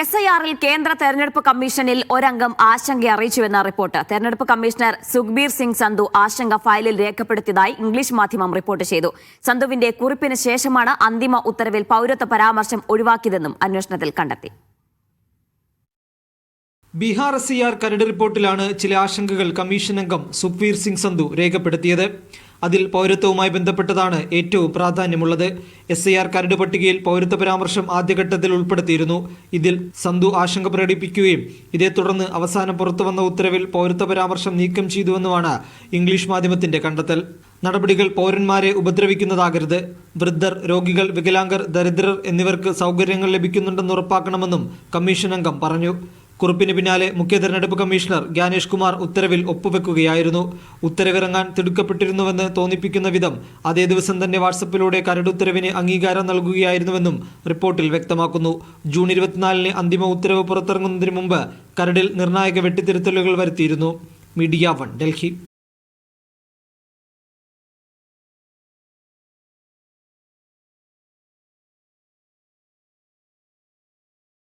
S I ആറിൽ കേന്ദ്ര തെരഞ്ഞെടുപ്പ് കമ്മീഷനിൽ ഒരംഗം ആശങ്ക അറിയിച്ചുവെന്ന റിപ്പോർട്ട്. തെരഞ്ഞെടുപ്പ് കമ്മീഷണർ സുഖ്ബീർ സിംഗ് സന്ധു ആശങ്ക ഫയലിൽ രേഖപ്പെടുത്തിയതായി ഇംഗ്ലീഷ് മാധ്യമം റിപ്പോർട്ട് ചെയ്തു. സന്ധുവിന്റെ കുറിപ്പിന് ശേഷമാണ് അന്തിമ ഉത്തരവിൽ പൌരത്വ പരാമർശം ഒഴിവാക്കിയതെന്നും അന്വേഷണത്തിൽ കണ്ടെത്തി. ബീഹാർ എസ് ഐ ആർ കരട് റിപ്പോർട്ടിലാണ് ചില ആശങ്കകൾ കമ്മീഷൻ അംഗം സുഖ്വീർ സിംഗ് സന്ധു രേഖപ്പെടുത്തിയത്. അതിൽ പൗരത്വവുമായി ബന്ധപ്പെട്ടതാണ് ഏറ്റവും പ്രാധാന്യമുള്ളത്. എസ് ഐ ആർ കരട് പട്ടികയിൽ പൗരത്വ പരാമർശം ആദ്യഘട്ടത്തിൽ ഉൾപ്പെടുത്തിയിരുന്നു. ഇതിൽ സന്ധു ആശങ്ക പ്രകടിപ്പിക്കുകയും ഇതേ തുടർന്ന് അവസാനം പുറത്തുവന്ന ഉത്തരവിൽ പൗരത്വ പരാമർശം നീക്കം ചെയ്തുവെന്നുമാണ് ഇംഗ്ലീഷ് മാധ്യമത്തിന്റെ കണ്ടെത്തൽ. നടപടികൾ പൗരന്മാരെ ഉപദ്രവിക്കുന്നതാകരുത്. വൃദ്ധർ രോഗികൾ വികലാംഗർ ദരിദ്രർ എന്നിവർക്ക് സൗകര്യങ്ങൾ ലഭിക്കുന്നുണ്ടെന്ന് ഉറപ്പാക്കണമെന്നും കമ്മീഷൻ അംഗം പറഞ്ഞു. കുറിപ്പിന് പിന്നാലെ മുഖ്യ തെരഞ്ഞെടുപ്പ് കമ്മീഷണർ ജ്ഞാനേഷ് കുമാർ ഉത്തരവിൽ ഒപ്പുവെക്കുകയായിരുന്നു. ഉത്തരവിറങ്ങാൻ തിടുക്കപ്പെട്ടിരുന്നുവെന്ന് തോന്നിപ്പിക്കുന്ന വിധം അതേ ദിവസം തന്നെ വാട്സപ്പിലൂടെ കരട് ഉത്തരവിന് അംഗീകാരം നൽകുകയായിരുന്നുവെന്നും റിപ്പോർട്ടിൽ വ്യക്തമാക്കുന്നു. ജൂൺ ഇരുപത്തിനാലിന് അന്തിമ ഉത്തരവ് പുറത്തിറങ്ങുന്നതിന് മുമ്പ് കരടിൽ നിർണായക വെട്ടിത്തിരുത്തലുകൾ വരുത്തിയിരുന്നു. Media One Delhi.